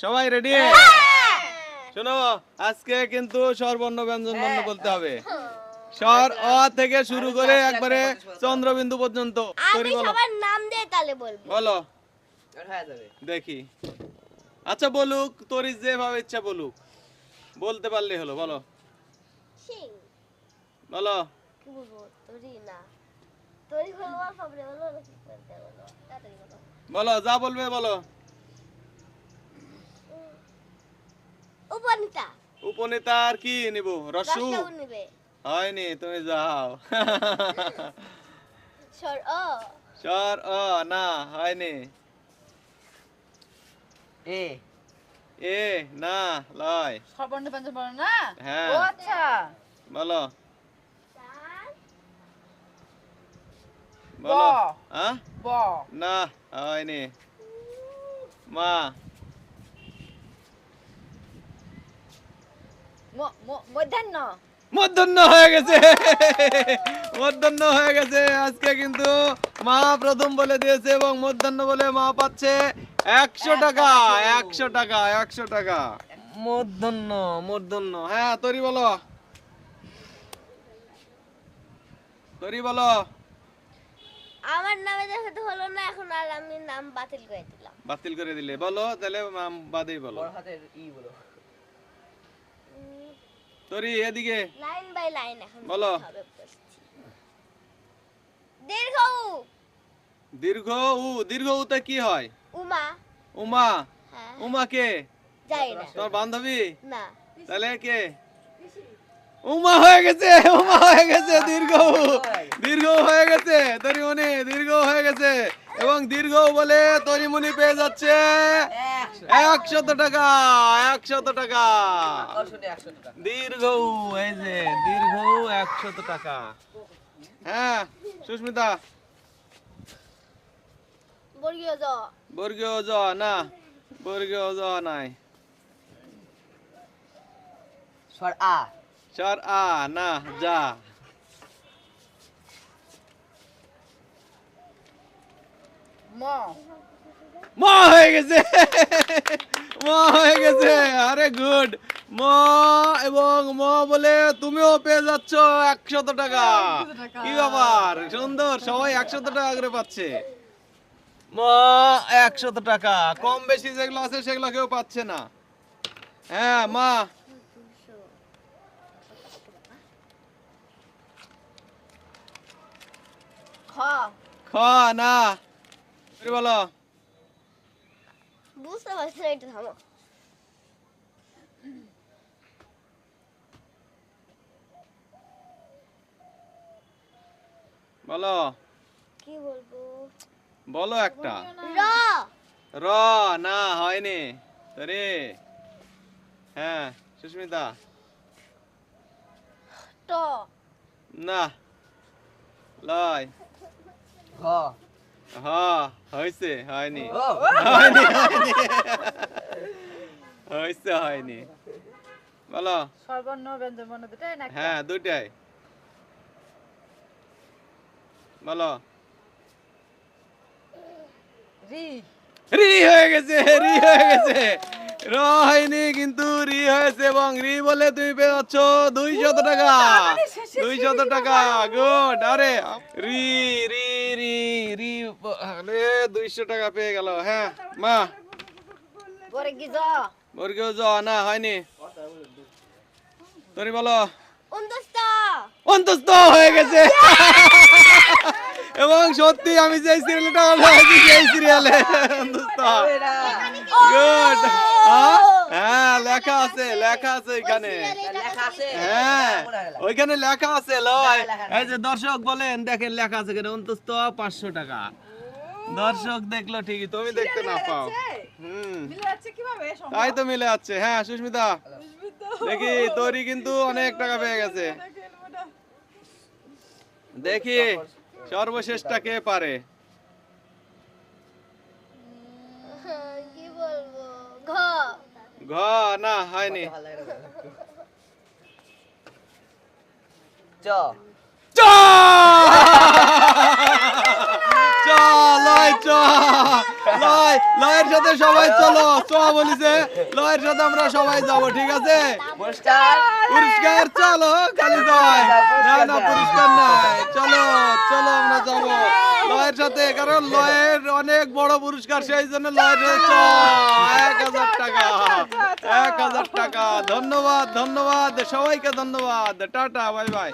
সবাই রেডি শোনো আজকে কিন্তু স্বরবর্ণ ব্যঞ্জন বর্ণ বলতে হবে। স্বর অ থেকে শুরু করে একবারে চন্দ্রবিন্দু পর্যন্ত। আমি বলো। সবার নাম দিয়ে তাহলে বলব। বলো। দেখি। আচ্ছা বলুক তোর যেভাবে ইচ্ছা বলুক। বলতে পারলে হলো বলো। বলো। বলো যা বলবে বলো। উপনিতা। উপনেতার কি নিব? রসু? হয়নি তুমি যাও। স্বর অ। স্বর অ না হয়নি এ। এ না লয়। সর্বর্ণ ব্যঞ্জন বর্ণ না হ্যাঁ। ও আচ্ছা। বলো। বলো। হ্যাঁ ব। না হয়নি মা ম- ম- মধ্যাহ্ন। মধ্যাহ্ন হয়ে গেছে। মধ্যাহ্ন হয়ে গেছে। আজকে কিন্তু মা প্রথম বলে দিয়েছে এবং মধ্যাহ্ন বলে মা পাচ্ছে একশো টাকা একশো টাকা একশো টাকা। মধ্যাহ্ন মধ্যাহ্ন। হ্যাঁ তরি বলো। তরি বলো। আমার নামে হলো না এখন আর আমি নাম বাতিল করে দিলাম। বাতিল করে দিলে। বলো তাহলে বাদেই বলো। বড় হাতের ই বলো। তরি এদিকে। লাইন বাই লাইন এখন বলো। দীর্ঘ উ। দীর্ঘ উ। দীর্ঘ উতে কি হয়? উমা। উমা। হ্যাঁ। উমা কে? যাই না। তোমার বান্ধবী? না। তাহলে কে? উমা হয়ে গেছে উমা হয়ে গেছে দীর্ঘ উ। দীর্ঘ হয়ে গেছে তরিমণি দীর্ঘ হয়ে গেছে। এবং দীর্ঘ বলে তরিমণি পেয়ে যাচ্ছে। একশত টাকা একশত টাকা। দীর্ঘ এই যে দীর্ঘ একশত টাকা। হ্যাঁ সুস্মিতা। বর্গীয় জ। না বর্গীয় জ নাই। আ। আ না যা। ম। ম হয়ে গেছে। ম হয়ে গেছে। আরে গুড ম এবং ম বলে তুমিও পেয়ে যাচ্ছ একশত টাকা। কি ব্যাপার? সুন্দর। সবাই একশত টাকা করে পাচ্ছে। ম একশত টাকা। কম বেশি যেগুলো আছে সেগুলো কেউ পাচ্ছে না। হ্যাঁ মা। খ। না। বলো। বুঝতে পারছি না একটু থামো। বলো। কি বলব? বলো একটা। র। র না হয়নি। তরে। হ্যাঁ সুস্মিতা। ট। না লয়। ঘ হ হয়েছে হয়নি। হয়নি হয়েছে হয়নি। বলো। সর্বর্ণ ব্যঞ্জন বর্ণ দুটাই না? হ্যাঁ দুইটাই বলো। রি। রি হয়ে গেছে রি হয়ে গেছে। র হয়নি কিন্তু রি হয়েছে এবং রি বলে তুমি পেয়ে যাচ্ছ দুইশত টাকা। দুইশত টাকা গুড আরে রি রি রি রি আরে দুইশো টাকা পেয়ে গেল হ্যাঁ মা। বর্গীয় জ না হয়নি। তুমি বলো। অন্তস্থ। অন্তস্থ হয়ে গেছে। এবং সত্যি আমি যে সিরিয়ালটা দেখি সেই সিরিয়ালে গুড হ্যাঁ লেখা আছে লেখা আছে এখানে। হ্যাঁ হয়। ওইখানে লেখা আছে লয়। এই যে দর্শক বলেন দেখেন লেখা আছে এখানে অন্তস্থ পাঁচশো টাকা। দর্শক দেখল ঠিকই তুমি দেখতে না পাও? তাই তো মিলে যাচ্ছে। হ্যাঁ সুস্মিতা। দেখি তোরই কিন্তু অনেক টাকা পেয়ে গেছে। দেখি। সর্বশেষটা কে পারে কি বলব? ঘ। ঘ না হয়নি। চ। চ! লয় লয়ের সাথে সবাই চলো। চোয়া বলিছে লয়ের সাথে আমরা সবাই যাব ঠিক আছে? পুরস্কার। পুরস্কার চলো খালি জয়। না না পুরস্কার নাই। চলো চলো আমরা যাব। লয়ের সাথে কারণ লয়ের অনেক বড় পুরস্কার সেই জন্য লয়ের সাথে এক হাজার টাকা এক হাজার টাকা। ধন্যবাদ ধন্যবাদ সবাইকে ধন্যবাদ। Tata bye bye.